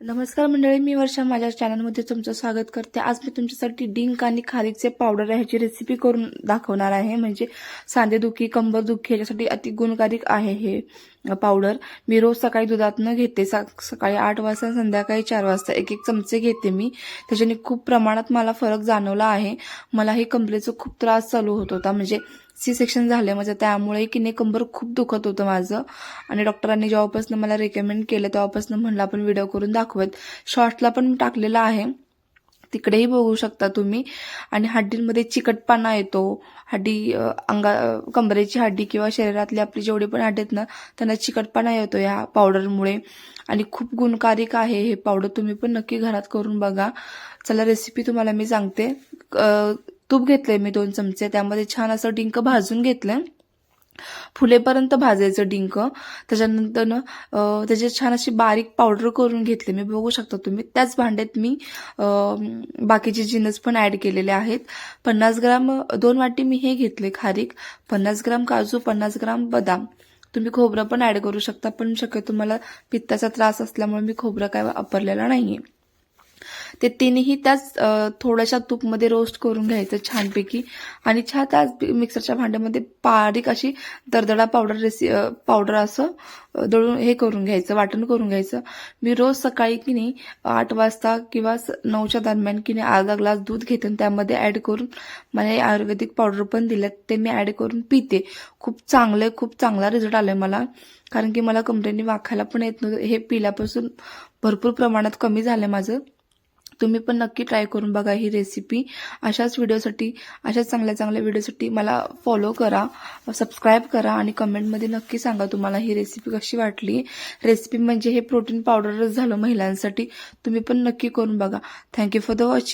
नमस्कार मंडळी मी वर्षा. माझ्या चॅनलमध्ये तुमचं स्वागत करते. आज मी तुमच्यासाठी डिंक आणि खारीचे पावडर ह्याची रेसिपी करून दाखवणार आहे. म्हणजे सांधेदुखी कंबरदुखी ह्याच्यासाठी अति गुणकारिक आहे हे. पावडर मी रोज सकाळी दुधातनं घेते. सकाळी आठ वाजता संध्याकाळी चार वाजता एक एक चमचे घेते मी. त्याच्याने खूप प्रमाणात मला फरक जाणवला आहे. मलाही कंबरेचा खूप त्रास चालू होत होता. म्हणजे सी सेक्शन झालं माझं. त्यामुळे की नाही कंबर खूप दुखत होतं माझं. आणि डॉक्टरांनी जेव्हापासून मला रेकमेंड केलं तेव्हापासून म्हणलं आपण व्हिडिओ करून दाखवत. शॉर्ट्सला पण टाकलेला आहे. तिकडेही बघू शकता तुम्ही. आणि हड्डींमध्ये चिकटपणा येतो. हड्डी अंगा कंबरेची हड्डी किंवा शरीरातली आपली जेवढी पण हड्डी आहेत ना त्यांना चिकटपणा येतो या पावडरमुळे. आणि खूप गुणकारिक आहे हे पावडर तुम्ही पण नक्की घरात करून बघा. चला रेसिपी तुम्हाला मी सांगते. तूप घेतलंय मी दोन चमचे. त्यामध्ये छान असं डिंक भाजून घेतलं. फुलेपर्यंत भाजायचं डिंक. त्याच्यानंतर त्याची छान अशी बारीक पावडर करून घेतली. मी बघू शकता तुम्ही. त्याच भांड्यात मी बाकीचे जिनस पण ऍड केलेले आहेत. पन्नास ग्राम दोन वाटी मी हे घेतले खारीक. पन्नास ग्राम काजू पन्नास ग्राम बदाम. तुम्ही खोबरं पण ऍड करू शकता पण शक्यतो मला पित्ताचा त्रास असल्यामुळे मी खोबरं काय वापरलेला नाहीये. ते तिन्ही त्याच थोड्याशा तूपमध्ये रोस्ट करून घ्यायचं छानपैकी. आणि छान त्याच मिक्सरच्या भांड्यामध्ये बारीक अशी दरदडा पावडर रेसि पावडर असं दळून हे करून घ्यायचं वाटण करून घ्यायचं. मी रोज सकाळी की नाही आठ वाजता किंवा नऊच्या दरम्यान की नाही अर्धा ग्लास दूध घेते आणि त्यामध्ये ऍड करून मला आयुर्वेदिक पावडर पण दिल्यात ते मी ऍड करून पिते. खूप चांगलं खूप चांगला रिझल्ट आलाय मला. कारण की मला कंपनीने वाखायला पण येत नव्हतं. हे पिल्यापासून भरपूर प्रमाणात कमी झालं माझं. तुम्ही पण नक्की ट्राय करून बघा ही रेसिपी अशाच व्हिडिओसाठी अशाच चांगल्या चांगल्या व्हिडिओसाठी मला फॉलो करा सबस्क्राईब करा आणि कमेंटमध्ये नक्की सांगा तुम्हाला ही रेसिपी कशी वाटली. रेसिपी म्हणजे हे प्रोटीन पावडरच झालं महिलांसाठी. तुम्ही पण नक्की करून बघा. Thank you for the watching